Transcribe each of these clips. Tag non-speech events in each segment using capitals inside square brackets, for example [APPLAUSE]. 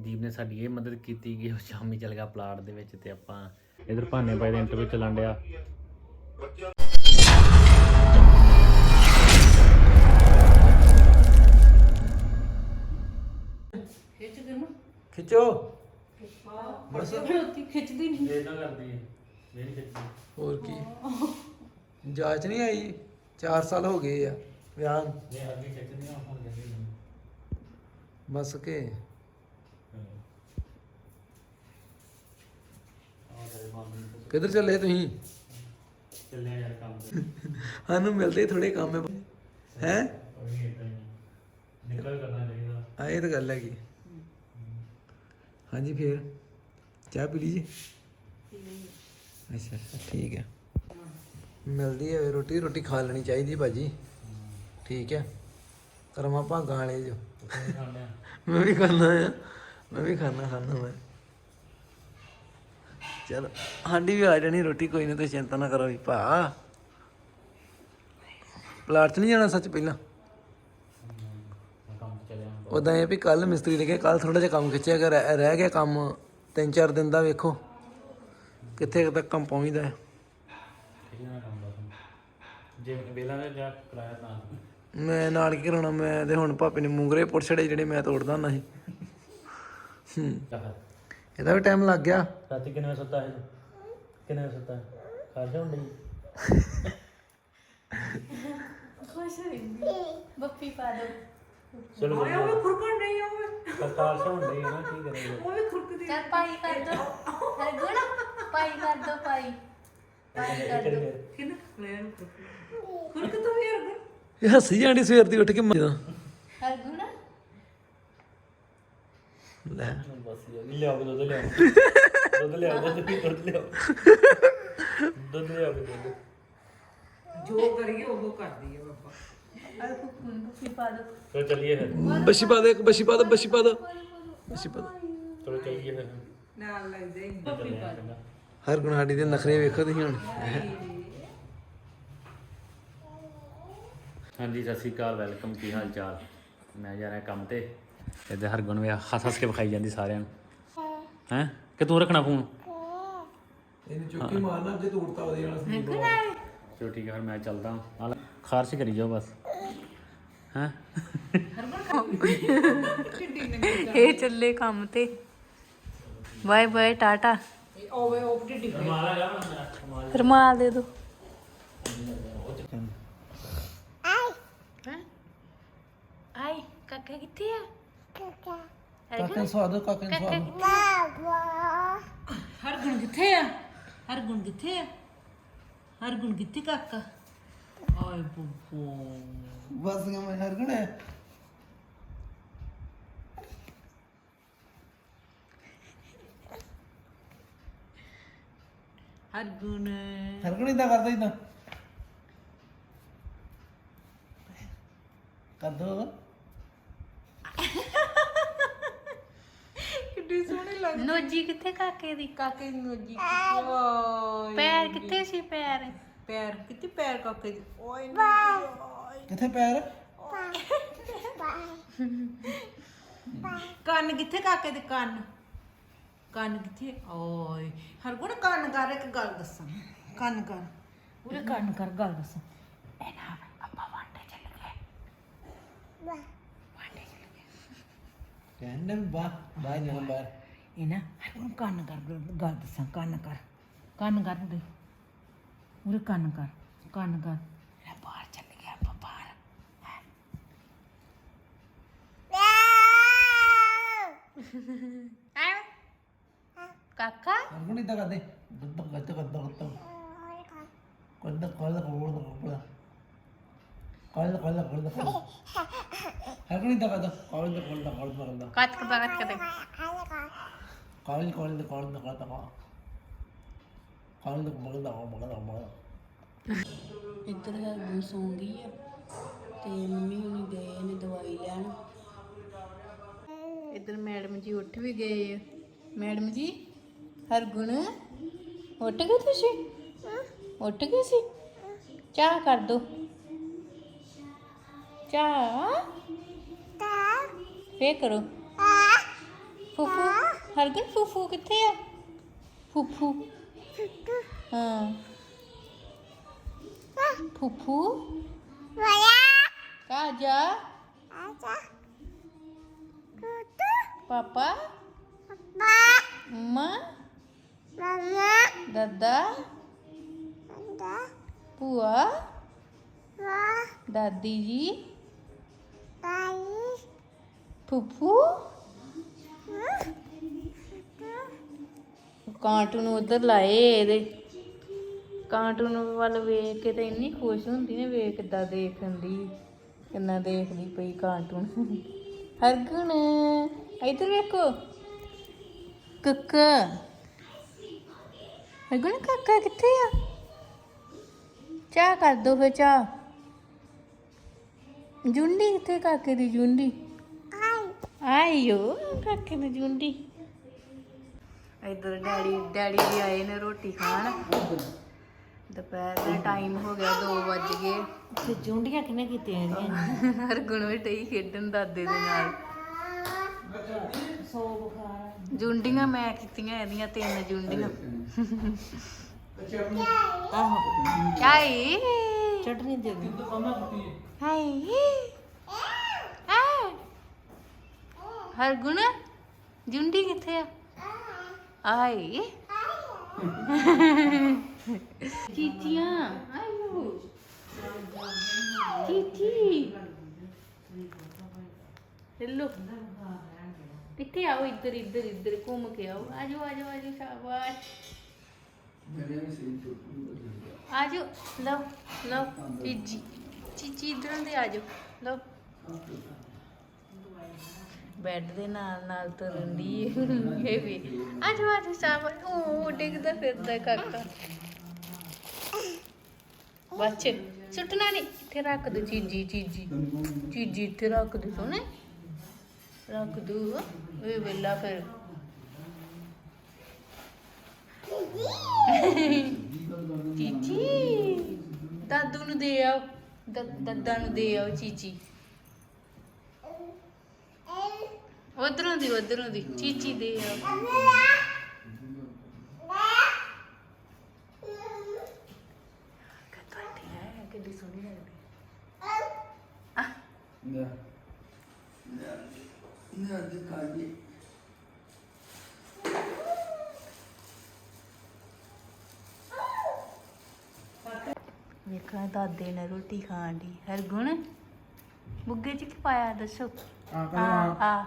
ਦੀਪ ਨੇ ਸਾਡੀ ਇਹ ਮਦਦ ਕੀਤੀ ਕਿ ਉਹ ਸ਼ਾਮੀ ਚਲ ਗਿਆ ਪਲਾਟ ਦੇ ਵਿੱਚ ਤੇ ਆਪਾਂ ਇਧਰ ਭਾਨੇ ਬਾਈ ਦਾ ਇੰਟਰਵਿਊ ਚੱਲਣ ਡਿਆ। ਖਿੱਚੋ ਖਿੱਚਦੀ ਨਹੀਂ। ਇਹ ਤਾਂ ਕਰਦੀ ਹੈ। ਮੇਰੀ ਖਿੱਚੀ ਹੋਰ ਕੀ। ਜਾਂਚ ਨਹੀਂ ਆਈ। 4 ਸਾਲ ਹੋ ਗਏ ਆ ਵਿਆਹ ਨੂੰ। ਇਹ ਅੱਗੇ ਖਿੱਚਦੀ ਆ ਹੁਣ ਕਹਿੰਦੀ ਬਸ ਕੇ ਆ ਤੇਰੇ ਮਾਮੇ ਕਿੱਧਰ ਚੱਲੇ ਤੁਸੀਂ? ਚੱਲਿਆ ਯਾਰ ਕੰਮ ਤੇ। ਸਾਨੂੰ ਮਿਲਦੇ ਥੋੜੇ ਕੰਮ ਹੈ। ਹੈ। ਨਿਕਲ ਕਰਨਾ ਚਾਹੀਦਾ। ਆ ਇਹ ਤਾਂ ਗੱਲ ਹੈਗੀ। ਹਾਂਜੀ ਫੇਰ। ਚਾਹ ਪੀ ਲਈ ਜੀ? ਅੱਛਾ ਅੱਛਾ ਠੀਕ ਹੈ। ਮਿਲਦੀ ਹੈ ਰੋਟੀ ਰੋਟੀ ਖਾ ਲੈਣੀ ਚਾਹੀਦੀ ਭਾਜੀ। ਠੀਕ ਹੈ। ਕਰਮਾ ਭਾਗਾਂ ਵਾਲੇ ਜੋ। ਖਾਣੇ ਮੈਂ ਵੀ ਖਾਣਾ ਆ। ਮੈਂ ਵੀ ਖਾਣਾ ਖਾਣਾ ਮੈਂ। ਚਲ ਸਾਡੀ ਵੀ ਆ ਜਾਣੀ, ਰੋਟੀ ਕੋਈ ਨਾ ਤੁਸੀਂ ਚਿੰਤਾ ਨਾ ਕਰੋ ਵੀ ਭਾ। ਪਲਾਟ 'ਚ ਨਹੀਂ ਜਾਣਾ ਸੱਚ ਪਹਿਲਾਂ? ਕੰਮ ਉਦਾਂ ਇਹ ਵੀ ਕੱਲ ਮਿਸਤਰੀ ਲੱਗੇ ਕੱਲ ਥੋੜਾ ਜਿਹਾ ਕੰਮ ਖਿੱਚਿਆ ਕਰ, ਰਹਿ ਗਿਆ ਕੰਮ, ਤਿੰਨ ਚਾਰ ਦਿਨ ਦਾ ਵੇਖੋ, ਕਿੱਥੇ ਕੁ ਤੱਕ ਕੰਮ ਪਹੁੰਚਦਾ ਹੈ। ਜੇ ਵੇਲਾ ਨੇ ਜਾ ਕਰਾਇਆ ਤਾਂ ਮੈਂ ਨਾਲ ਕੀ ਕਰਾਉਣਾ, ਮੈਂ ਤੇ ਹੁਣ ਭਾਪੇ ਨੇ ਮੂੰਗਰੇ ਪੁੱਟ ਛੜੇ, ਜਿਹੜੇ ਮੈਂ ਤੋੜਦਾ ਹੁੰਦਾ ਸੀ। ਹੂੰ। ਇਹਦਾ ਵੀ ਟਾਈਮ ਲੱਗ ਗਿਆ। ਰਾਤੀ ਕਿੰਨੇ ਵਜੇ ਸੁੱਤਾ ਹੈ ਕਿੰਨੇ ਵਜੇ ਸੁੱਤਾ? ਹੈ ਖਾਜਾ ਹੁੰਦੀ ਖੁਸ਼ ਰਹਿੰਦੀ ਬੱਪੀ ਪਾ ਦੋ। ਚਲੋ ਉਹ ਖੁਰਕਣ ਨਹੀਂ ਉਹ ਕਰਤਾਰ ਸੌਂ ਹੁੰਦੀ ਹੈ ਨਾ ਕੀ ਕਰੇਗਾ ਉਹ ਵੀ ਖੁਰਕਦੀ ਚੱਲ ਪਾਈ ਕਰ ਦੋ। ਹਰ ਗੁਣ ਪਾਈ ਕਰ ਦੋ ਪਾਈ। ਪਾਈ ਕਰ ਦੋ। ਕਿੰਨਾ? ਲੈ ਨੂੰ ਖੁਰਕ ਤੋਂ ਵੀ ਅਰਗ ਇਹ ਹੱਸੀ ਜਾਂਦੀ ਸਵੇਰ ਦੀ ਉੱਠ ਕੇ ਮਜਦਾ ਹਰ ਗੁਣ ਲੈ। ਬਸ ਯਾਰ ਲਿਆਓ ਦੁੱਧ ਲਿਆਓ। ਦੁੱਧ ਲਿਆਓ ਦੁੱਧ ਪੀ ਦੁੱਧ ਲਿਆਓ। ਦੁੱਧ ਲਿਆਓ ਦੁੱਧ। ਜੋ ਕਰੀਏ ਉਹ ਕਰਦੀ ਹੈ ਬਾਬਾ। ਹਰ ਕੁਕੂਨ ਬੱਪੀ ਪਾ ਦੋ। ਚਲੋ ਚੱਲੀਏ ਫਿਰ। ਬੱਛੀ ਪਾ ਦੇ ਇੱਕ ਬੱਛੀ ਪਾ ਦੋ ਬੱਛੀ ਪਾ ਦੋ। ਬੱਛੀ ਪਾ ਦੋ। ਚਲੋ ਚੱਲੀਏ ਫਿਰ। ਨਾਲ ਲੱਗਦੇ ਹੀ। ਚੱਲੇ ਆ ਚੰਗਾ ਹਰ ਗੁਣ ਸਾਡੀ ਦੇ ਨਖਰੇ ਵੇਖੋ ਤੁਸੀਂ ਹੁਣ। ਹਾਂਜੀ ਸਤਿ ਸ਼੍ਰੀ ਅਕਾਲ ਵੈਲਕਮ ਕੀ ਹਾਲ ਚਾਲ? ਮੈਂ ਜਾ ਰਿਹਾ ਕੰਮ ਤੇ। ਇਹਦੇ ਹਰਗੁਣ ਵੀ ਹੱਸ ਹੱਸ ਕੇ ਵਿਖਾਈ ਜਾਂਦੀ ਸਾਰਿਆਂ ਨੂੰ। ਹੈ। ਕਿ ਤੂੰ ਰੱਖਣਾ ਫੋਨ? ਇਹਨੂੰ ਚੁੱਕੀ ਮਾਰਨਾ ਜੇ ਤੋੜਤਾ ਉਹਦੇ ਨਾਲ ਚਲੋ ਠੀਕ ਹੈ ਫਿਰ ਮੈਂ ਚੱਲਦਾ। ਹਾਂ ਨਾਲ ਖਾਰਸ਼ ਕਰੀ ਜਾਓ ਬਸ। ਹੈ? ਇਹ ਚੱਲੇ ਕੰਮ ਤੇ। Bye bye ta-ta. ਰਮਾਲ ਦੇ। ਦੋ ਆਈ ਕਾਕਾ ਕਿੱਥੇ ਆ? ਕਾਕੇ ਸਵਾਦ ਕਾਕੇ ਨੂੰ ਸਵਾਦ ਹਰ ਗੁਣ ਕਿੱਥੇ ਆ? ਹਰ ਗੁਣ ਕਿੱਥੇ ਆ? ਹਰ ਗੁਣ ਕਿੱਥੇ ਕਾਕਾ? ਆਏ ਬੁੱਬੋ। ਬਸ ਮੈਂ ਹਰ ਗੁਣ ਹੈ ਹਰ ਗੁਣ। ਹਰ ਗੁਣ ਇਦਾਂ ਕਰਦਾ ਇਦਾਂ ਕਰ ਦੋ। ਕਿੱਡੀ ਸੋਹਣੀ ਲੱਗ ਨੋਜੀ ਕਿੱਥੇ ਕਾਕੇ ਦੀ? ਕਾਕੇ ਦੀ ਨੋਜੀ ਓਏ। ਪੈਰ ਕਿੱਥੇ ਸੀ ਪੈਰ? ਪੈਰ ਕਿੱਥੇ ਪੈਰ ਕਾਕੇ ਦੀ? ਓਏ ਕਿੱਥੇ ਪੈਰ? ਕੰਨ ਕਿੱਥੇ ਕਾਕੇ ਦੇ? ਕੰਨ। ਕੰਨ ਕਿੱਥੇ? ਓਏ। ਹਰ ਗੁਣ ਕੰਨ ਕਰ ਇੱਕ ਗੱਲ ਦੱਸਾਂ। ਕੰਨ ਕਰ। ਉਹਦੇ ਕੰਨ ਕਰ ਗੱਲ ਦੱਸਾਂ। ਇਹ ਨਾ ਆਪਾਂ ਵਾਂਡੇ ਚੱਲ ਗਏ ਗਏ ਕਹਿੰਦੇ ਬਾ ਬਾਹਰ ਜਾਣਾ ਬਾਹਰ ਇਹ ਨਾ ਹਰ ਗੁਣ ਕੰਨ ਕਰ ਗੱਲ- ਗੱਲ ਦੱਸਾਂ ਕੰਨ ਕਰ ਕੰਨ ਕਰ ਉਹਦੇ ਉਹਦੇ ਕੰਨ ਕਰ ਕੰਨ ਕਰ ਇਹ ਬਾਹਰ ਚੱਲ ਗਿਆ ਕਰਦੇ ਕਰਦਾ ਇੱਧਰ ਆ ਤੇ ਮੰਮੀ ਹੁਣੀ ਗਏ ਨੇ ਦਵਾਈ ਲੈਣ ਇੱਧਰ ਮੈਡਮ ਜੀ ਉੱਠ ਵੀ ਗਏ ਆ ਮੈਡਮ ਜੀ ਹਰਗੁਣ ਉੱਠ ਗਏ ਤੁਸੀਂ ਉੱਠ ਗਏ ਸੀ ਚਾਹ ਕਰ ਦੋ ਚਾਹ ਫੇ ਕਰੋ ਫੁੱਫੂ ਹਰਗੁਣ ਫੁੱਫੂ ਕਿੱਥੇ ਆ ਫੁੱਫੂ ਹਾਂ ਫੁੱਫੂ ਕਾਜਾ ਪਾਪਾ ਮਮਾ ਦਾਦਾ ਭੂਆ ਦਾਦੀ ਜੀ ਫੁੱਫੂ ਕਾਰਟੂਨ ਉਧਰ ਲਾਏ ਇਹਦੇ। ਕਾਰਟੂਨ ਵੱਲ ਵੇਖ ਕੇ ਤੇ ਇੰਨੀ ਖੁਸ਼ ਹੁੰਦੀ ਨੇ, ਵੇਖ ਕਿੱਦਾਂ ਦੇਖਣ ਦੀ, ਕਿੰਨਾ ਦੇਖਦੀ ਪਈ ਕਾਰਟੂਨ। ਹਰਗੁਣ, ਇੱਧਰ ਵੇਖੋ। ਕੱਕਾ। ਹਰਗੁਣ, ਕਾਕਾ ਕਿੱਥੇ ਆ? ਚਾਹ ਕਰ ਦੋ ਫੇ ਚਾਹ। ਜੁੰਡੀ ਕਿੱਥੇ ਕਾਕੇ ਦੀ ਜੁੰਡੀ? ਆਇਓ ਕਾਕੇ ਦੀ ਜੁੰਡੀ। ਇਧਰ ਡੈਡੀ ਡੈਡੀ ਵੀ ਆਏ ਨੇ ਰੋਟੀ ਖਾਣ। ਦੁਪਹਿਰ ਦਾ ਟਾਈਮ ਹੋ ਗਿਆ 2 ਵੱਜ ਗਏ। ਤੇ ਜੁੰਡੀਆਂ ਕਿਨੇ ਕੀਤੀਆਂ ਇਹਦੀਆਂ? ਹਰਗੁਣ ਵੀ ਡਈ ਖੇਡਣ ਦਾਦੇ ਦੇ ਨਾਲ। ਸੌ ਬੁਖਾਰ ਜੁੰਡੀਆਂ ਮੈਂ ਕੀਤੀਆਂ ਇਹਦੀਆਂ ਤਿੰਨ ਜੁੰਡੀਆਂ। ਆਹੋ। ਚਟਨੀ ਦੇ ਦੇ ਹਾਈ ਆ ਹਰਗੁਣ, ਜੁੰਡੀ ਕਿੱਥੇ ਆ? ਆਈ। ਚੀਚੀਆਂ, ਆਇਓ। ਚੀਚੀ। ਹੈਲੋ। ਇੱਥੇ ਆਓ? ਇੱਧਰ ਇੱਧਰ ਇੱਧਰ, ਘੁੰਮ ਕੇ ਆਓ। ਆਜੋ ਆਜੋ ਆਜੋ, ਸ਼ਾਬਾਸ਼। ਆਜੋ, ਲਓ ਲਓ, ਚੀਚੀ। ਚੀਚੀ ਇੱਧਰ ਦੇ ਆਜੋ। ਲਓ। ਬੈੱਡ ਦੇ ਨਾਲ ਨਾਲ ਤੁਰਨ ਦੀ ਇਹ ਵੀ। ਆਜੋ ਆਜੋ ਸ਼ਾਬਾਸ਼ ਉਹ ਡਿੱਗਦਾ ਫਿਰਦਾ ਕਾਕਾ। ਬੱਚੇ ਸੁੱਟਣਾ ਨਹੀਂ। ਇੱਥੇ ਰੱਖ ਦੋ ਚੀਜੀ ਚੀਜੀ। ਚੀਜੀ ਇੱਥੇ ਰੱਖ ਦੋ ਸੋਨੇ ਰੱਖ ਦੋ। ਇਹ ਵੇਲਾ ਫਿਰ। ਚੀਚੀ। ਦਾਦੂ ਨੂੰ ਦੇ ਆਓ। ਦਾਦਾ ਨੂੰ ਦੇ ਆਓ ਚੀਚੀ। ਉਧਰੋਂ ਦੀ ਉਧਰੋਂ ਦੀ। ਚੀਚੀ ਦੇ ਹੈ ਕਿੱਡੀ ਸੋਹਣੀ ਲੱਗਦੀ ਨਾ। ਨਾ। ਦਿਖਾ ਦੇ। ਵੇਖਾਂ ਦਾਦੇ ਨੇ ਰੋਟੀ ਖਾਣ ਦੀ ਹਰਗੁਣ ਬੁੱਗੇ ਚ ਕੀ ਪਾਇਆ ਦੱਸੋ? ਆ ਆ ਆ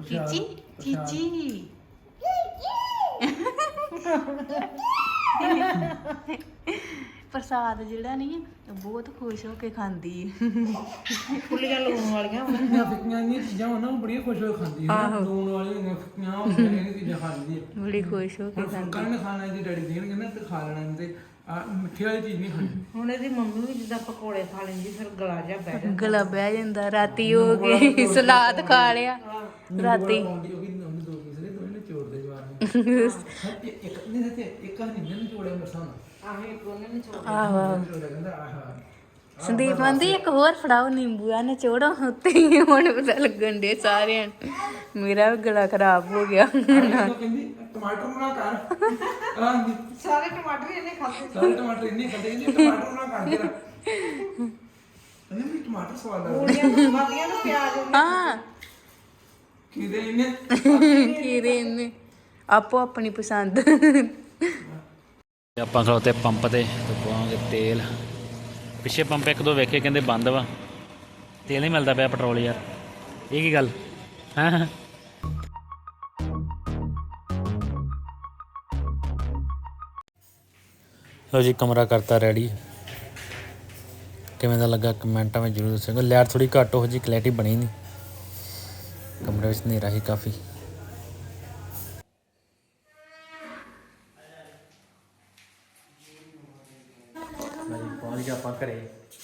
ਚੀਚੀ ਪ੍ਰਸ਼ਾਦ। ਚੀਚੀ ਪ੍ਰਸਾਦ ਜਿਹੜਾ ਨਹੀਂ ਉਹ ਬਹੁਤ ਖੁਸ਼ ਹੋ ਕੇ ਖਾਂਦੀ। ਹੈ ਫੁੱਲੀਆਂ ਲੂਣ ਵਾਲੀਆਂ। ਫਿੱਕੀਆਂ ਜਿਹੀਆਂ ਚੀਜ਼ਾਂ ਹੋਣ ਨਾ ਉਹ ਬੜੀਆਂ ਖੁਸ਼ ਹੋ ਕੇ ਖਾਂਦੀ ਹੈ ਵਾਲੀਆਂ ਫਿੱਕੀਆਂ ਹੁੰਦੀਆਂ ਇਹ ਚੀਜ਼ਾਂ ਖਾਂਦੀ ਹੈ ਬੜੀ ਖੁਸ਼ ਹੋ ਕੇ ਹੁਣ ਫੁਲਕਾ ਨੇ ਖਾਣਾ ਜੇ ਡੈਡੀ ਦੇਣਗੇ ਨਾ ਤੇ ਖਾ ਲੈਣਾ ਤੇ। ਆ ਮਿੱਠੀ ਵਾਲੀ ਚੀਜ਼ ਨਹੀਂ ਖਾਣੀ। ਹੁਣ ਇਹਦੀ ਮੰਮੀ ਵੀ ਜਿੱਦਾਂ ਪਕੌੜੇ ਖਾ ਲੈਂਦੀ ਫਿਰ ਗਲਾ ਜਾ ਬਹਿ ਜਾਂਦਾ। ਗਲਾ ਬਹਿ ਜਾਂਦਾ ਰਾਤੀ ਹੋ ਗਈ ਸਲਾਦ ਖਾ ਲਿਆ। ਰਾਤੀ। ਪਾਉਂਦੀ ਉਹ ਵੀ ਉਹਨੇ ਦੋ ਪੀਸ ਲੈ ਦੋਨੇ ਨਿਚੋੜਦੇ ਜਵਾਰ ਨੂੰ। ਇੱਕ ਇੱਕ ਨਹੀਂ ਸੱਚੇ ਇੱਕ ਨਹੀਂ ਨਿਚੋੜਿਆ ਮਰਸਾਂ ਆਹੇ ਇੱਕ ਉਹਨੇ ਨੇ ਚੋ ਆਹੋ ਨਿਚੋੜਿਆ ਕਹਿੰਦਾ ਆਹਾ। ਸੰਦੀਪ ਆਂਦੀ ਇੱਕ ਹੋਰ ਫੜਾਓ ਨਿੰਬੂ ਆ ਨਿਚੋੜੋ ਉੱਤੇ ਹੀ ਹੁਣ ਪਤਾ ਲੱਗਣ ਦੇ ਸਾਰਿਆਂ ਮੇਰਾ ਵੀ ਗਲਾ ਖਰਾਬ ਹੋ ਗਿਆ। ਕਹਿੰਦੀ ਟਮਾਟਰ ਬਣਾ ਕਰ। [LAUGHS] ਆਹ ਨੀ, ਸਾਰੇ ਟਮਾਟਰ ਇਹਨੇ ਖਾਦੇ ਸਾਰੇ ਟਮਾਟਰ ਇੰਨੇ ਖਾਂਦੇ ਨੇ ਟਮਾਟਰ ਬਣਾ ਕਰ ਜਰਾ। ਕਹਿੰਦੇ ਵੀ ਟਮਾਟਰ ਸਵਾਦ ਲੱਗਦਾ। ਪੂੜੀਆਂ ਬਾਦੀਆਂ ਨੂੰ ਪਿਆਜ਼ ਹਾਂ। ਕਿਹਦੇ ਇਹਨੇ ਖੀਰੇ ਨੇ ਆਪੋ ਆਪਣੀ ਪਸੰਦ। ਆਪਾਂ ਖਲੋਤੇ ਪੰਪ ਤੇ ਤੇ ਪਵਾਵਾਂਗੇ ਤੇਲ। ਪਿੱਛੇ ਪੰਪ ਇੱਕ ਦੋ ਵੇਖੇ ਕਹਿੰਦੇ ਬੰਦ ਵਾ। ਤੇਲ ਨਹੀਂ ਮਿਲਦਾ ਪਿਆ ਪੈਟਰੋਲ ਯਾਰ। ਇਹ ਕੀ ਗੱਲ? ਹਾਂ? ਲੋ ਜੀ ਕਮਰਾ ਕਰਤਾ ਰੈਡੀ ਕਿਵੇਂ ਦਾ ਲੱਗਾ ਕਮੈਂਟਾਂ ਵਿੱਚ ਜਰੂਰ ਦੱਸਿਓ। ਲੈਟ ਥੋੜੀ ਘੱਟ ਹੋ ਜੀ ਕਲੈਰਿਟੀ ਬਣੀ ਨਹੀਂ ਕਮਰੇ ਵਿੱਚ ਹਨੇਰਾ ਹੀ ਕਾਫੀ। ਪਹੁੰਚ ਗਿਆ ਆਪਾਂ ਘਰੇ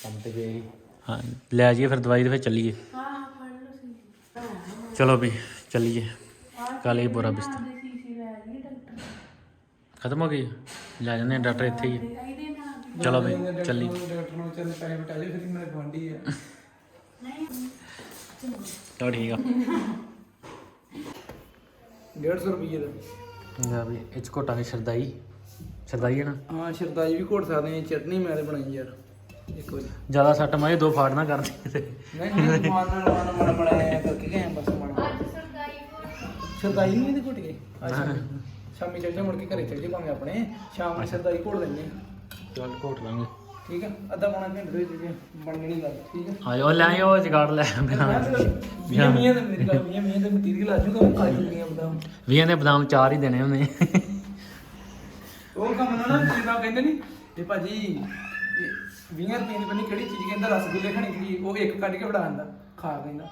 ਕੰਮ ਤੇ ਗਏ। ਹਾਂ ਲੈ ਜਾਈਏ ਫਿਰ ਦਵਾਈ ਤੇ ਫਿਰ ਚੱਲੀਏ। ਚਲੋ ਵੀ ਚੱਲੀਏ। ਕੱਲ ਬੋਰਾ ਬਿਸਤਰ। ਖਤਮ ਹੋ ਗਈ? ਲੈ ਜਾਂਦੇ ਡਾਕਟਰ ਇੱਥੇ ਹੀ। ਚਲੋ ਵੀ ਚੱਲੀ। ਡਾਕਟਰ ਨੂੰ ਚੱਲ ਪੈਸੇ ਬਟਾ ਲਈ ਫਿਰ ਮੇਰੇ ਗਵਾਂਢੀ ਆ। ਚਲੋ ਠੀਕ ਆ। 150 ਰੁਪਏ ਦਾ। ਲੈ ਵੀ ਇਹ ਚ ਘੋਟਾਂਗੇ ਸ਼ਰਦਾਈ। ਸ਼ਰਦਾਈ ਹੈ ਨਾ? ਹਾਂ ਸ਼ਰਦਾਈ ਵੀ ਘੋਟ ਸਕਦੇ ਹਾਂ ਚਟਨੀ ਮੈਂ ਤੇ ਬਣਾਈ ਯਾਰ ਇੱਕ ਵਾਰੀ। ਜ਼ਿਆਦਾ ਸੱਟ ਮਾਰੇ ਦੋ ਫਾੜ ਨਾ ਕਰਦੇ ਤੇ। ਨਹੀਂ ਨਹੀਂ ਮਾਨ ਨਾਲ ਮਾਨ ਮਾਨ ਬਣਾਇਆ ਕਰਕੇ ਗਏ ਬਸ ਮਾਨ ਸ਼ਰਦਾਈ ਨਹੀਂ ਇਹਦੇ ਘੁੱਟ ਗਏ? ਸ਼ਾਮੀ ਚੱਲ ਜਾ ਮੁੜ ਕੇ ਘਰੇ ਚੱਲ ਜਾ ਭਾਵੇਂ ਆਪਣੇ। ਸ਼ਾਮ ਨੂੰ ਸ਼ਰਦਾਈ ਘੋਟ ਲੈਂਦੇ। ਹਾਂ। ਚੱਲ ਘੋਟ ਲਾਂਗੇ। ਠੀਕ ਆ? ਅੱਧਾ ਪੌਣਾ ਘੰਟੇ ਦੇ ਵਿੱਚ ਬਣ ਗਣੀ ਗੱਲ ਠੀਕ ਆ? ਆਇਓ ਲੈ ਆਇਓ ਜਗਾੜ ਲੈ ਮੀਆਂ ਮੀਆਂ ਦੇ ਮੇਰੀ ਗੱਲ ਮੀਆਂ ਮੀਆਂ ਦੇ ਮਟੀਰੀਅਲ ਆ ਜੂਗਾ ਉਹ ਖਾ ਜੂਗੀਆਂ ਬਦਾਮ। ਵੀਹਾਂ ਦੇ ਬਦਾਮ ਚਾਰ ਹੀ ਦੇਣੇ ਉਹਨੇ। ਉਹ ਕੰਮ ਨਾ ਨਾ ਜਿੱਦਾਂ ਕਹਿੰਦੇ ਨਹੀਂ ਇਹ ਭਾਜੀ 20 ਰੁਪਏ ਦੀ ਬਣੀ ਕਿਹੜੀ ਚੀਜ਼ ਕਹਿੰਦਾ ਰਸਗੁੱਲੇ ਖਾਣੇ ਕੀ ਉਹ ਇੱਕ ਕੱਢ ਕੇ ਫੜਾ ਦਿੰਦਾ ਖਾ ਕਹਿੰਦਾ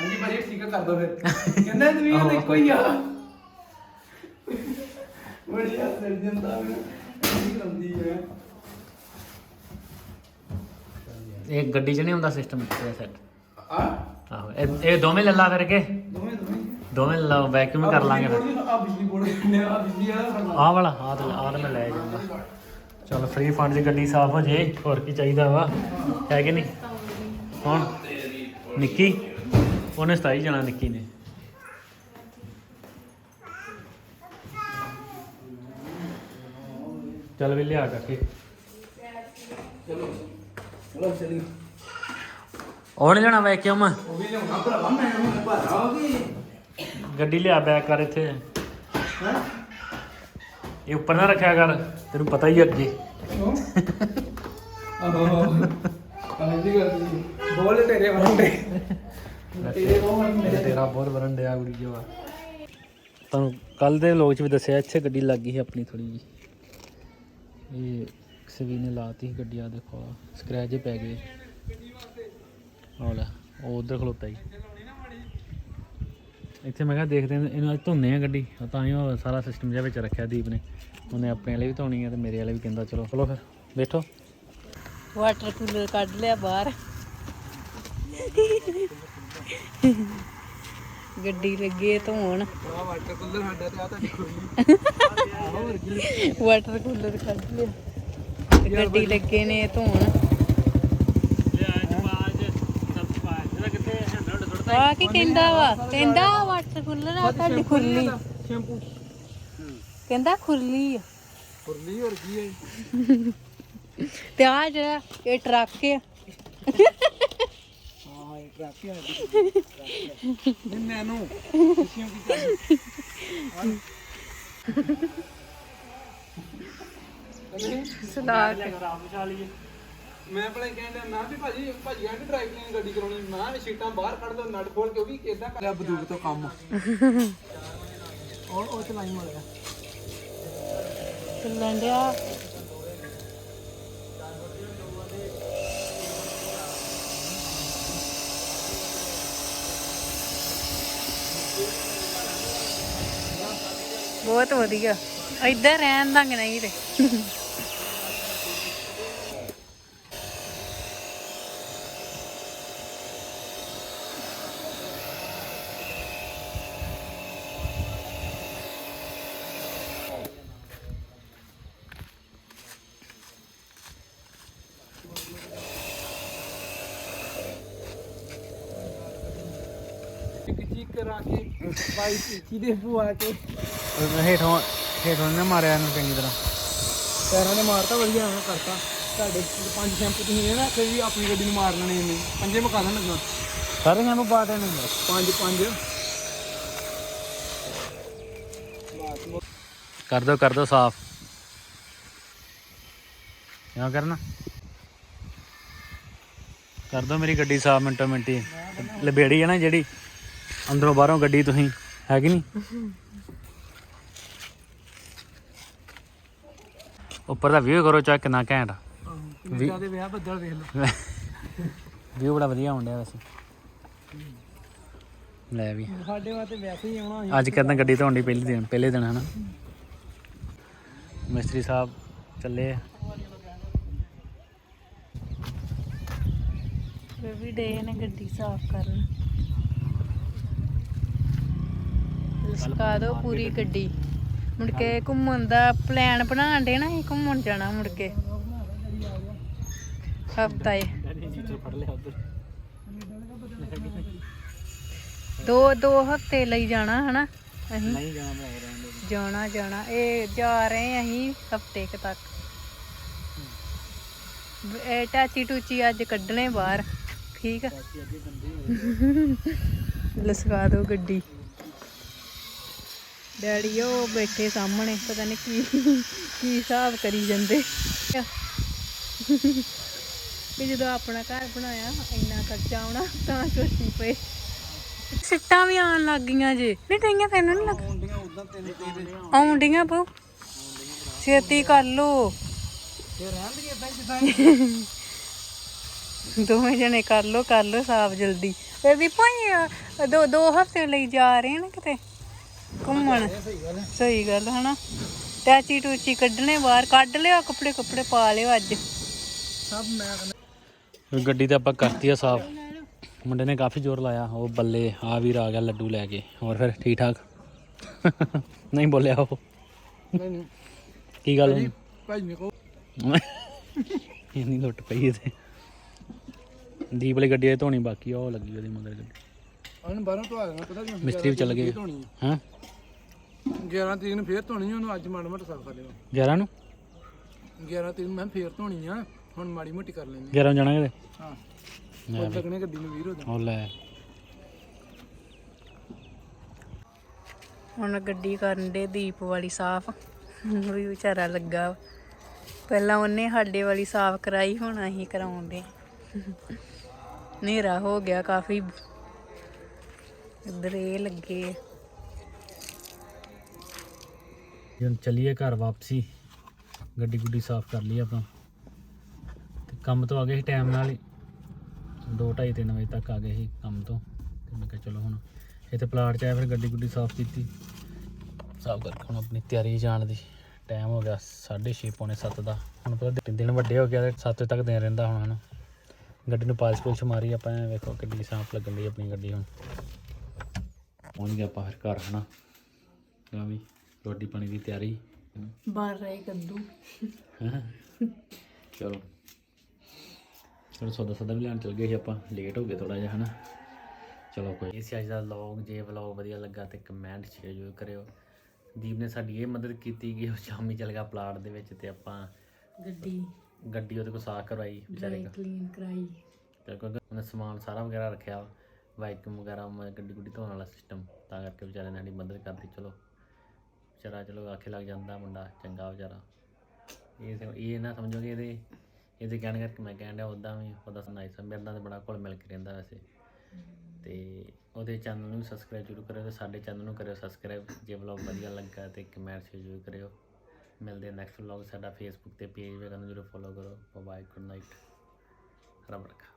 ਹਾਂਜੀ ਭਾਜੀ ਠੀਕ ਆ ਕਰ ਦੋ ਫਿਰ। ਕਹਿੰਦਾ ਇਹ ਦੇਖੋ ਹੀ ਆ। ਬੜੀਆ ਸਰ ਜਾਂਦਾ ਮੈਂ ਕੀ ਕਰਦੀ ਹੈ ਇਹ ਗੱਡੀ 'ਚ ਨਹੀਂ ਹੁੰਦਾ ਸਿਸਟਮ ਇਹ ਸੈੱਟ ਆ? ਆਹੋ ਇਹ ਇਹ ਦੋਵੇਂ ਲੱਲਾ ਕਰਕੇ? ਦੋਵੇਂ ਦੋਵੇਂ। ਦੋਵੇਂ ਲਾ ਵੈਕਿਊਮ ਕਰ ਲਾਂਗੇ ਫਿਰ ਆ ਬਿਜਲੀ ਬੋਰਡ ਨੇ ਆ ਬਿਜਲੀ ਵਾਲਾ ਫੜਨਾ ਆਹ ਵਾਲਾ ਆਹ ਤੇ ਆਹ ਤੇ ਮੈਂ ਲੈ ਜਾਊਂਗਾ। ਚਲ ਫ੍ਰੀ ਫੰਡ 'ਚ ਗੱਡੀ ਸਾਫ਼ ਹੋ ਜੇ ਹੋਰ ਕੀ ਚਾਹੀਦਾ ਵਾ? ਹੈ ਕਿ ਨਹੀਂ? ਕੌਣ? ਨਿੱਕੀ? ਉਹਨੇ ਸਤਾਈ ਜਾਣਾ ਨਿੱਕੀ ਨੇ। ਚੱਲ ਵੀ ਲਿਆ ਕਰਕੇ ਚਲੋ ਚਲੋ ਚਲੀ ਉਹ ਨਹੀਂ ਲੈਣਾ ਵੈਕਿਊਮ ਉਹ ਵੀ ਲਿਆਉਣਾ ਭਰਾਵਾ ਮੈਂ ਹੁਣ ਭਾਰਾ ਹੋ ਗਈ। ਗੱਡੀ ਲਿਆ ਬੈਕ ਕਰ ਇੱਥੇ। ਹਾਂ? ਇਹ ਉੱਪਰ ਨਾ ਰੱਖਿਆ ਕਰ ਤੈਨੂੰ ਪਤਾ ਹੀ ਅੱਗੇ। ਆਹੋ। ਕਾਹਦੀ ਕਰਦੀ ਬੋਲ ਤੇਰੇ ਵਰੰਡੇ। ਤੇਰੇ ਮੇਰੇ ਤੇਰਾ ਬਹੁਤ ਵਰਨ ਡਿਆ ਗੁੜੀ ਜਵਾ ਤੁਹਾਨੂੰ ਕੱਲ ਦੇ ਲੋਕ ਚ ਵੀ ਦੱਸਿਆ ਇੱਥੇ ਗੱਡੀ ਲੱਗ ਗਈ ਸੀ ਆਪਣੀ ਥੋੜੀ ਜੀ ਇਹ ਸਵੀ ਨੇ ਲਾਤੀ ਸੀ ਗੱਡੀ ਆ ਦੇਖੋ ਸਕ੍ਰੈਚ ਪੈ ਗਏ। ਆਹ ਉਹ ਉਧਰ ਖਲੋਤਾ ਹੀ ਇੱਥੇ ਮੈਂ ਕਿਹਾ ਦੇਖਦੇ ਹਾਂ, ਇਹਨੂੰ ਅੱਜ ਧੋਨੇ ਆ ਗੱਡੀ। ਤਾਂ ਹੀ ਉਹ ਸਾਰਾ ਸਿਸਟਮ ਜਿਹਾ ਵਿੱਚ ਰੱਖਿਆ ਦੀਪ ਨੇ। ਉਹਨੇ ਆਪਣੇ ਵਾਲੇ ਵੀ ਧੋਣੀ ਆ ਤੇ ਮੇਰੇ ਵਾਲੇ ਵੀ ਕਹਿੰਦਾ, ਚਲੋ ਚਲੋ ਫਿਰ, ਬੈਠੋ। ਵਾਟਰ ਕੂਲਰ ਕੱਢ ਲਿਆ ਬਾਹਰ। ਗੱਡੀ ਲੱਗੇ ਧੋਣ। ਆ ਵਾਟਰ ਕੂਲਰ ਸਾਡਾ ਤੇ ਆ ਤੁਹਾਡੀ ਕੋਈ ਵਾਟਰ ਕੂਲਰ ਕੱਢ ਲਿਆ ਤੇ ਗੱਡੀ ਲੱਗੇ ਨੇ ਧੋਣ। ਆ ਕੀ ਕਹਿੰਦਾ ਵਾ? ਕਹਿੰਦਾ ਵਾਟਰ ਕੂਲਰ ਆ ਤੁਹਾਡੀ ਖੁਰਲੀ। ਸ਼ੈਂਪੂ। ਕਹਿੰਦਾ ਖੁਰਲੀ ਆ। ਫੁਰਲੀ ਹੋਰ ਕੀ ਹੈ ਤੇ ਆ ਜਿਹੜਾ ਇਹ ਟਰੱਕ ਆ। ਹਾਂ ਇਹ ਨਹੀਂ। ਮੈਨੂੰ ਖੁਸ਼ੀਆਂ ਕੀ ਚੱਲ ਸਲਾਕ ਮੈਂ ਪਹਿਲਾਂ ਕਹਿੰਦਾ ਮੈਂ ਵੀ ਭਾਜੀ ਭਾਜੀ ਕਹਿੰਦੇ ਡਰਾਈਵਿੰਗ ਗੱਡੀ ਕਰਾਉਣੀ ਮੈਂ ਸੀਟਾਂ ਬਾਹਰ ਕੱਢ ਦੋ ਨਟ ਖੋਲ ਕੇ ਉਹ ਵੀ ਇਦਾਂ ਕਰ ਬਦੂਕ ਤੋਂ ਕੰਮ ਔਰ ਉਹ ਚਲਾਈ ਮੜਿਆ ਚੱਲਣ ਡਿਆ ਬਹੁਤ ਵਧੀਆ। ਇੱਧਰ ਰਹਿਣ ਦਾਂਗੇ ਨਹੀਂ ਤੇ। [LAUGHS] ਇੱਕ ਚੀਕ ਕਰਾ ਕੇ ਬਾਈ ਚੀਚੀ ਦੇ ਪੂਆ ਕੇ ਹੇਠੋਂ ਹੇਠੋਂ ਨੇ ਮਾਰਿਆ ਇਹਨੂੰ ਚੰਗੀ ਤਰ੍ਹਾਂ। ਪੈਰਾਂ ਨੇ ਮਾਰਤਾ ਵਧੀਆ ਐਵੇਂ ਕਰਤਾ। ਤੁਹਾਡੇ ਪੰਜ ਸ਼ੈਂਪੂ ਤੁਸੀਂ ਇਹ ਨਾ ਕਿ ਵੀ ਆਪਣੀ ਗੱਡੀ ਨੂੰ ਮਾਰ ਲੈਣੇ ਇੰਨੇ ਪੰਜੇ ਮੁਕਾ ਦੇਣ ਲੱਗਾ। ਸਾਰੇ ਨੂੰ ਬਾਟੇ ਨੇ। ਪੰਜ ਪੰਜ। ਕਰ ਦੋ ਕਰ ਦੋ ਸਾਫ਼। ਕਿਆ ਕਰਨਾ? ਕਰ ਦੋ ਮੇਰੀ ਗੱਡੀ ਸਾਫ਼ ਮਿੰਟੋ ਮਿੰਟੀ। ਲਬੇੜੀ ਹੈ ਨਾ ਜਿਹੜੀ। ਅੰਦਰੋਂ ਬਾਹਰੋਂ ਗੱਡੀ ਤੁਸੀਂ ਹੈ ਕਿ ਨਹੀਂ? ਉੱਪਰ ਦਾ ਵਿਊ ਕਰੋ ਚੈੱਕ ਕਿੰਨਾ ਘੈਂਟ। ਵੀ ਦੇ ਵਿਆਹ ਬੱਦਲ ਵੇਖ ਲਓ। ਵਿਊ ਬੜਾ ਵਧੀਆ ਡਿਆ ਵੈਸੇ। ਲੈ ਵੀ। ਸਾਡੇ ਵਾਸਤੇ ਵੈਸੇ ਹੀ ਆਉਣਾ ਅੱਜ ਕਹਿੰਦਾ ਗੱਡੀ ਧੋਣ ਦੀ ਪਹਿਲੇ ਦਿਨ ਪਹਿਲੇ ਦਿਨ ਹਨਾ? ਮਿਸਤਰੀ ਸਾਹਿਬ ਚੱਲੇ ਵੀ ਡੇ ਨੇ ਗੱਡੀ ਸਾਫ਼ ਕਰਨ। ਲਸਕਾ ਦੋ ਪੂਰੀ ਗੱਡੀ। ਮੁੜ ਕੇ ਘੁੰਮਣ ਦਾ ਪਲਾਨ ਬਣਾਉਣ ਦੇ ਨਾ ਅਸੀਂ ਘੁੰਮਣ ਜਾਣਾ ਮੁੜ ਕੇ। ਹਫਤਾ ਏ। ਦੋ ਦੋ ਹਫ਼ਤੇ ਲਈ ਜਾਣਾ ਹਨਾ? ਅਸੀਂ ਨਹੀਂ ਜਾਣਾ ਦੇ ਜਾਣਾ ਜਾਣਾ। ਇਹ ਜਾ ਰਹੇ ਅਸੀਂ ਹਫ਼ਤੇ ਕ ਤੱਕ। ਇਹ ਟਾਚੀ ਟੂਚੀ ਅੱਜ ਕੱਢਣੇ ਬਾਹਰ। ਠੀਕ ਆ? ਲਸਕਾ ਦਿਓ ਗੱਡੀ। ਡੈਡੀ ਉਹ ਬੈਠੇ ਸਾਹਮਣੇ ਪਤਾ ਨਹੀਂ ਕੀ ਕੀ ਹਿਸਾਬ ਕਰੀ ਜਾਂਦੇ। ਕਿ ਜਦੋਂ ਆਪਣਾ ਘਰ ਬਣਾਇਆ ਇੰਨਾ ਖਰਚਾ ਆਉਣਾ ਤਾਂ ਸੋਚੀ ਪਏ। ਸਿੱਟਾਂ ਵੀ ਆਉਣ ਲੱਗ ਗਈਆਂ ਜੇ। ਨਹੀਂ ਟਈਆਂ ਤੈਨੂੰ ਨਹੀਂ ਲੱਗ ਆਉਂਦੀਆਂ ਬਹੁ ਛੇਤੀ ਕਰ ਲੋ। ਦੋਵੇਂ ਜਣੇ ਕਰ ਲੋ ਕਰ ਲੋ ਸਾਫ਼ ਜਲਦੀ। ਇਹ ਵੀ ਭਾਈ ਦੋ ਦੋ ਹਫ਼ਤੇ ਲਈ ਜਾ ਰਹੇ ਨੇ ਕਿਤੇ। ਘੁੰਮਣ। ਸਹੀ ਗੱਲ ਹਨਾ? ਟੈਚੀ ਟੂਚੀ ਕੱਢਣੇ ਬਾਹਰ ਕੱਢ ਲਿਓ ਕੱਪੜੇ ਕੱਪੜੇ ਪਾ ਲਿਓ ਅੱਜ। ਗੱਡੀ ਤੇ ਆਪਾਂ ਕਰਤੀ ਆ ਸਾਫ਼। ਮੁੰਡੇ ਨੇ ਕਾਫੀ ਜ਼ੋਰ ਲਾਇਆ ਉਹ ਬੱਲੇ ਆ ਵੀਰ ਆ ਗਿਆ ਲੱਡੂ ਲੈ ਕੇ ਹੋਰ ਫਿਰ ਠੀਕ ਠਾਕ? ਨਹੀਂ ਬੋਲਿਆ ਉਹ। ਨਹੀਂ ਨਹੀਂ। ਕੀ ਗੱਲ ਹੋਈ? ਭਾਈ ਮੇਰੇ ਕੋ ਇੰਨੀ ਲੁੱਟ ਪਈ ਤੇ ਦੀਪ ਵਾਲੀ ਗੱਡੀ ਅਜੇ ਧੋਣੀ ਬਾਕੀ ਆ ਉਹ ਲੱਗੀ ਉਹਦੀ ਮਗਰ ਗੱਡੀ। ਉਹਨੂੰ ਬਾਹਰੋਂ ਤੋਂ ਆ ਜਾਣਾ ਪਤਾ ਨਹੀਂ ਮਿਸਤਰੀ ਵੀ ਚੱਲ ਗਏ। ਹਾਂ? 11 ਤਰੀਕ ਨੂੰ ਫੇਰ ਧੋਣੀ ਆ, ਉਹਨੂੰ ਅੱਜ ਮਾੜਾ ਮੋਟਾ ਸਾਫ਼ ਕਰ ਲਿਓ। 11 ਨੂੰ? 11 ਤਰੀਕ ਨੂੰ ਮੈਂ ਫੇਰ ਧੋਣੀ ਆ ਹੁਣ ਮਾੜੀ ਮੋਟੀ ਕਰ ਲੈਣੀ 11 ਨੂੰ ਜਾਣਾ ਕਿਤੇ? ਹਾਂ। ਉਹ ਲੱਗਣੇ ਗੱਡੀ ਨੂੰ ਵੀਰ ਹੋ ਜਾ ਉਹ ਲੈ। ਹੁਣ ਗੱਡੀ ਕਰਨ ਦੇ ਦੀਪ ਵਾਲੀ ਸਾਫ਼। ਵੀ ਵਿਚਾਰਾ ਲੱਗਾ। ਪਹਿਲਾਂ ਉਹਨੇ ਸਾਡੇ ਵਾਲੀ ਸਾਫ਼ ਕਰਾਈ ਹੁਣ ਅਸੀਂ ਕਰਾਉਂਦੇ ਹਨੇਰਾ ਹੋ ਗਿਆ ਕਾਫੀ। ਇੱਧਰ ਇਹ ਲੱਗੇ ਆ। ਹੁਣ ਚੱਲੀਏ ਘਰ ਵਾਪਸੀ। ਗੱਡੀ ਗੁੱਡੀ ਸਾਫ਼ ਕਰ ਲਈ ਆਪਾਂ। ਤੇ ਕੰਮ ਤੋਂ ਆ ਗਏ ਸੀ ਟਾਈਮ ਨਾਲ ਹੀ। 2:30 3 ਵਜੇ ਤੱਕ ਆ ਗਏ ਸੀ ਕੰਮ ਤੋਂ। ਤੇ ਮੈਂ ਕਿਹਾ ਚਲੋ ਹੁਣ ਇੱਥੇ ਪਲਾਟ 'ਚ ਆਇਆ ਫਿਰ ਗੱਡੀ ਗੁੱਡੀ ਸਾਫ਼ ਕੀਤੀ। ਸਾਫ਼ ਕਰਕੇ ਹੁਣ ਆਪਣੀ ਤਿਆਰੀ ਜਾਣ ਦੀ। ਟਾਈਮ ਹੋ ਗਿਆ 6:30 ਪੌਣੇ 7 ਦਾ। ਹੁਣ ਪਤਾ ਦਿਨ- ਵੱਡੇ ਹੋ ਗਿਆ ਤੇ 7 ਵਜੇ ਤੱਕ ਦਿਨ ਰਹਿੰਦਾ ਹੁਣ, ਹਨਾ। ਗੱਡੀ ਨੂੰ ਪਾਲਿਸ਼ ਪੁਲਿਸ਼ ਮਾਰੀ ਆਪਾਂ ਵੇਖੋ ਕਿੰਨੀ ਸਾਫ਼ ਲੱਗਣ ਦੀ ਆਪਣੀ ਗੱਡੀ ਹੁਣ। ਪਹੁੰਚ ਗਿਆ ਆਪਾਂ ਫਿਰ ਘਰ ਹਨਾ? ਤਾਂ ਵੀ ਰੋਟੀ ਪਾਣੀ ਦੀ ਤਿਆਰੀ। ਬਣ ਰਹੇ ਕੱਦੂ। ਚਲੋ। ਚਲੋ ਸੌਦਾ ਸੌਦਾ ਵੀ ਲੈਣ ਚਲ ਗਏ ਸੀ ਆਪਾਂ। ਲੇਟ ਹੋ ਗਏ ਥੋੜਾ ਜਿਹਾ ਹਨਾ? ਚਲੋ ਕੋਈ ਇਸ ਅੱਜ ਦਾ ਵਲੌਗ ਜੇ ਵਲੌਗ ਵਧੀਆ ਲੱਗਾ ਤੇ ਕਮੈਂਟ ਸ਼ੇਅਰ ਜ਼ਰੂਰ ਕਰਿਓ। ਦੀਪ ਨੇ ਸਾਡੀ ਇਹ ਮਦਦ ਕੀਤੀ ਕਿ ਉਹ ਸ਼ਾਮੀ ਚਲ ਗਿਆ ਪਲਾਟ ਦੇ ਵਿੱਚ ਤੇ ਆਪਾਂ ਗੱਡੀ। ਗੱਡੀ ਉਹਦੇ ਕੋਲ ਸਾਫ਼ ਕਰਵਾਈ ਵਿਚਾਰੇ ਕੋਲ। ਕਲੀਨ ਕਰਾਈ। ਤੇ ਉਹਨੇ ਸਮਾਨ ਸਾਰਾ ਵਗੈਰਾ ਰੱਖਿਆ। ਵਾਈਕਮ ਵਗੈਰਾ ਮ- ਗੱਡੀ ਗੁੱਡੀ ਧੋਣ ਵਾਲਾ ਸਿਸਟਮ ਤਾਂ ਕਰਕੇ ਵਿਚਾਰੇ ਨੇ ਸਾਡੀ ਮਦਦ ਕਰਤੀ ਚਲੋ ਵਿਚਾਰਾ ਚਲੋ ਆਖੇ ਲੱਗ ਜਾਂਦਾ ਮੁੰਡਾ ਚੰਗਾ ਵਿਚਾਰਾ ਇਹ ਸ- ਇਹ ਨਾ ਸਮਝੋ ਕਿ ਇਹਦੇ ਇਹਦੇ ਕਹਿਣ ਕਰਕੇ ਮੈਂ ਕਹਿਣ ਡਿਆ ਉਦਾਂ ਵੀ ਉਹਦਾ ਨਾਈਸ ਮੇਰੇ ਨਾਲ ਤਾਂ ਬੜਾ ਘੁਲ ਮਿਲ ਕੇ ਰਹਿੰਦਾ ਵੈਸੇ ਤੇ ਉਹਦੇ ਚੈਨਲ ਨੂੰ ਸਬਸਕ੍ਰਾਈਬ ਜ਼ਰੂਰ ਕਰਿਓ ਤੇ ਸਾਡੇ ਚੈਨਲ ਨੂੰ ਕਰਿਓ ਸਬਸਕ੍ਰਾਈਬ ਜੇ ਵਲੌਗ ਵਧੀਆ ਲੱਗਾ ਤੇ ਕਮੈਂਟ ਸ਼ੇਅਰ ਜ਼ਰੂਰ ਕਰਿਓ ਮਿਲਦੇ ਨੈਕਸਟ ਵਲੌਗ ਸਾਡਾ ਫੇਸਬੁੱਕ ਤੇ ਪੇਜ ਵਗੈਰਾ ਨੂੰ ਜ਼ਰੂਰ ਫੋਲੋ ਕਰੋ ਬਾਏ ਗੁੱਡ ਨਾਈਟ ਰੱਬ ਰੱਖਾ